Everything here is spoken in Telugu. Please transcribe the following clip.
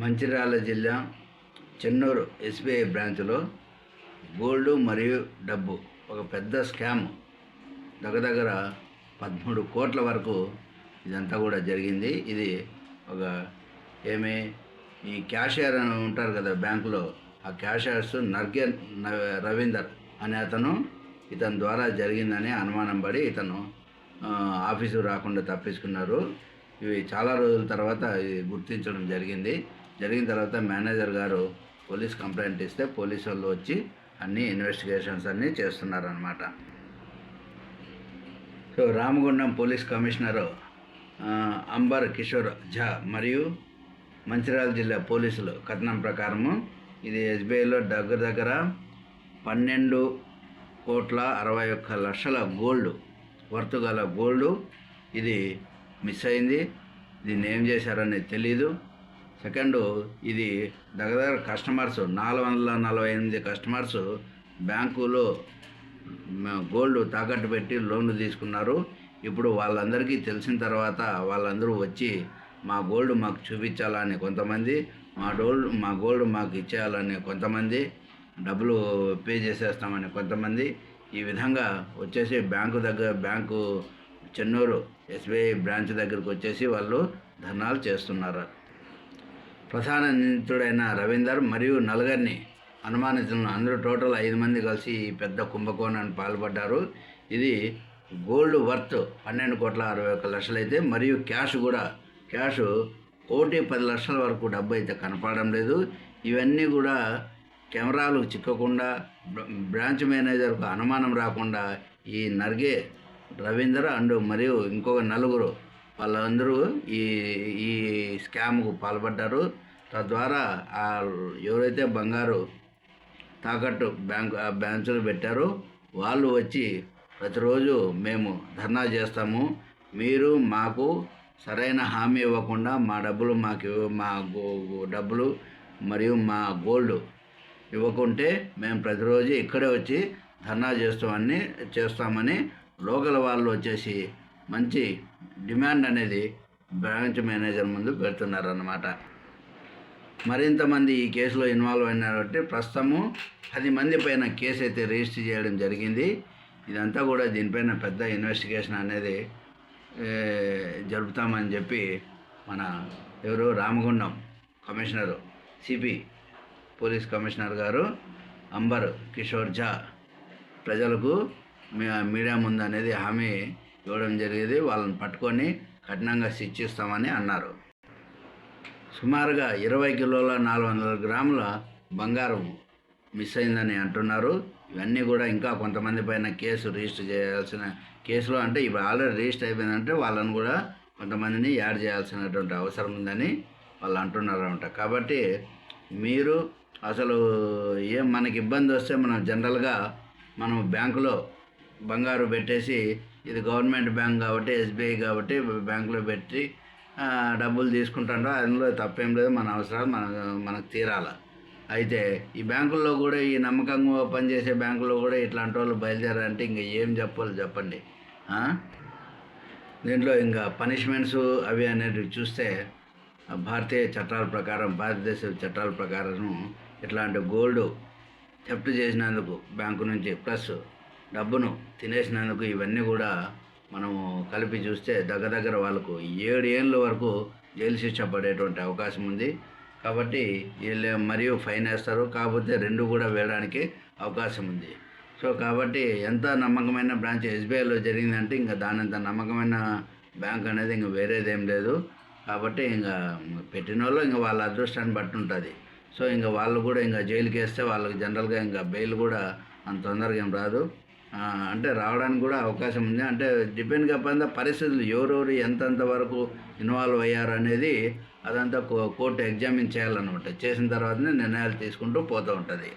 మంచిర్యాల జిల్లా చెన్నూరు ఎస్బీఐ బ్రాంచ్లో గోల్డ్ మరియు డబ్బు ఒక పెద్ద స్కామ్ దగ్గర దగ్గర పదమూడు కోట్ల వరకు ఇదంతా కూడా జరిగింది. ఇది ఒక ఏమి ఈ క్యాషియర్ అని ఉంటారు కదా బ్యాంకులో ఆ క్యాషియర్స్ నర్గే రవీందర్ అనే అతను ఇతని ద్వారా జరిగిందని అనుమానం పడి ఇతను ఆఫీసు రాకుండా తప్పించుకున్నారు. ఇవి చాలా రోజుల తర్వాత గుర్తించడం జరిగింది. జరిగిన తర్వాత మేనేజర్ గారు పోలీస్ కంప్లైంట్ ఇస్తే పోలీసు వాళ్ళు వచ్చి అన్ని ఇన్వెస్టిగేషన్స్ అన్నీ చేస్తున్నారనమాట so Ramagundam police commissioner Ambar Kishore Jha మరియు మంచిర్యాల జిల్లా పోలీసులు కథనం ప్రకారము ఇది ఎస్బీఐలో దగ్గర దగ్గర పన్నెండు కోట్ల అరవై ఒక్క లక్షల గోల్డ్ వర్త్ గల గోల్డ్ ఇది మిస్ అయింది. దీన్ని ఏం చేశారనేది తెలీదు. సెకండ్ ఇది దగ్గర దగ్గర కస్టమర్స్ నాలుగు వందల నలభై ఎనిమిది కస్టమర్స్ బ్యాంకులో గోల్డ్ తాకట్టు పెట్టి లోన్లు తీసుకున్నారు. ఇప్పుడు వాళ్ళందరికీ తెలిసిన తర్వాత వాళ్ళందరూ వచ్చి మా గోల్డ్ మాకు చూపించాలని కొంతమంది మా డోల్డ్ మా గోల్డ్ మాకు ఇచ్చేయాలని కొంతమంది డబ్బులు పే చేసేస్తామని కొంతమంది ఈ విధంగా వచ్చేసి బ్యాంకు దగ్గర బ్యాంకు చెన్నూరు ఎస్బీఐ బ్రాంచ్ దగ్గరకు వచ్చేసి వాళ్ళు ధర్నాలు చేస్తున్నారు. ప్రధాన నిందితుడైన రవీందర్ మరియు నలుగురిని అనుమానితులను అందరూ టోటల్ ఐదు మంది కలిసి ఈ పెద్ద కుంభకోణాన్ని పాల్పడ్డారు. ఇది గోల్డ్ వర్త్ పన్నెండు కోట్ల అరవై ఒక్క లక్షలు అయితే మరియు క్యాష్ కూడా క్యాష్ కోటి పది లక్షల వరకు డబ్బు అయితే కనపడడం లేదు. ఇవన్నీ కూడా కెమెరాలు చిక్కకుండా బ్రాంచ్ మేనేజర్కు అనుమానం రాకుండా ఈ నర్గే రవీందర్ అండ్ మరియు ఇంకొక నలుగురు వాళ్ళందరూ ఈ ఈ స్కామ్కు పాల్పడ్డారు. తద్వారా ఆ ఎవరైతే బంగారు తాకట్టు బ్యాంకు ఆ పెట్టారో వాళ్ళు వచ్చి ప్రతిరోజు మేము ధర్నా చేస్తాము. మీరు మాకు సరైన హామీ ఇవ్వకుండా మా డబ్బులు మాకు మా గో- డబ్బులు మరియు మా గోల్డ్ ఇవ్వకుంటే మేము ప్రతిరోజు ఇక్కడే వచ్చి ధర్నా చేస్తామని చేస్తామని లోకల్ వాళ్ళు వచ్చేసి మంచి డిమాండ్ అనేది బ్రాంచ్ మేనేజర్ ముందు పెడుతున్నారన్నమాట. అన్నమాట మరింతమంది ఈ కేసులో ఇన్వాల్వ్ కాబట్టి ప్రస్తుతము పది మంది పైన కేసు అయితే రిజిస్టర్ చేయడం జరిగింది. ఇదంతా కూడా దీనిపైన పెద్ద ఇన్వెస్టిగేషన్ అనేది జరుపుతామని చెప్పి మన ఎవరు? Ramagundam commissioner CP police commissioner గారు అంబర్ కిషోర్ ఝా ప్రజలకు మీడియా ముందు అనేది హామీ ఇవ్వడం జరిగేది. వాళ్ళని పట్టుకొని కఠినంగా శిక్షిస్తామని అన్నారు. సుమారుగా ఇరవై కిలోల నాలుగు వందల గ్రాముల బంగారం మిస్ అయిందని అంటున్నారు. ఇవన్నీ కూడా ఇంకా కొంతమంది పైన కేసు రిజిస్టర్ చేయాల్సిన కేసులో అంటే ఇప్పుడు ఆల్రెడీ రిజిస్టర్ అయిపోయిందంటే వాళ్ళని కూడా కొంతమందిని యాడ్ చేయాల్సినటువంటి అవసరం ఉందని వాళ్ళు అంటున్నారు అనమాట కాబట్టి మీరు అసలు ఏం మనకి ఇబ్బంది వస్తే మనం జనరల్గా మనం బ్యాంకులో బంగారు పెట్టేసి ఇది గవర్నమెంట్ బ్యాంక్ కాబట్టి ఎస్బీఐ కాబట్టి బ్యాంకులో పెట్టి డబ్బులు తీసుకుంటాడో అందులో తప్పేం లేదు మన అవసరాలు మన మనకు తీరాల. అయితే ఈ బ్యాంకుల్లో కూడా ఈ నమ్మకంగా పనిచేసే బ్యాంకుల్లో కూడా ఇట్లాంటి వాళ్ళు బయలుదేరారంటే ఇంకా ఏం చెప్పాలి చెప్పండి. దీంట్లో ఇంకా పనిష్మెంట్స్ అవి అనేటివి చూస్తే భారతీయ చట్టాల ప్రకారం భారతదేశ చట్టాల ప్రకారం ఇట్లాంటి గోల్డ్ జప్తు చేసినందుకు బ్యాంకు నుంచి ప్లస్ డబ్బును తినేసినందుకు ఇవన్నీ కూడా మనము కలిపి చూస్తే దగ్గర దగ్గర వాళ్ళకు ఏడు ఏళ్ళ వరకు జైలు శిక్ష పడేటువంటి అవకాశం ఉంది. కాబట్టి వీళ్ళు మరియు ఫైన్ వేస్తారు. కాకపోతే రెండు కూడా వేయడానికి అవకాశం ఉంది. సో కాబట్టి ఎంత నమ్మకమైన బ్రాంచ్ ఎస్బీఐలో జరిగిందంటే ఇంకా దానంత నమ్మకమైన బ్యాంక్ అనేది ఇంకా వేరేదేం లేదు. కాబట్టి ఇంకా పెట్టిన వాళ్ళు ఇంకా వాళ్ళ అదృష్టాన్ని బట్టి ఉంటుంది. సో ఇంకా వాళ్ళు కూడా ఇంకా జైలుకి వేస్తే వాళ్ళకి జనరల్గా ఇంకా బెయిల్ కూడా అంత తొందరగా ఏం రాదు. అంటే రావడానికి కూడా అవకాశం ఉంది. అంటే డిపెండ్ కాకపోతే పరిస్థితులు ఎవరెవరు ఎంతెంత వరకు ఇన్వాల్వ్ అయ్యారు అనేది అదంతా కో- కోర్టు ఎగ్జామిన్ చేయాలన్నమాట. చేసిన తర్వాతనే నిర్ణయాలు తీసుకుంటూ పోతూ ఉంటుంది.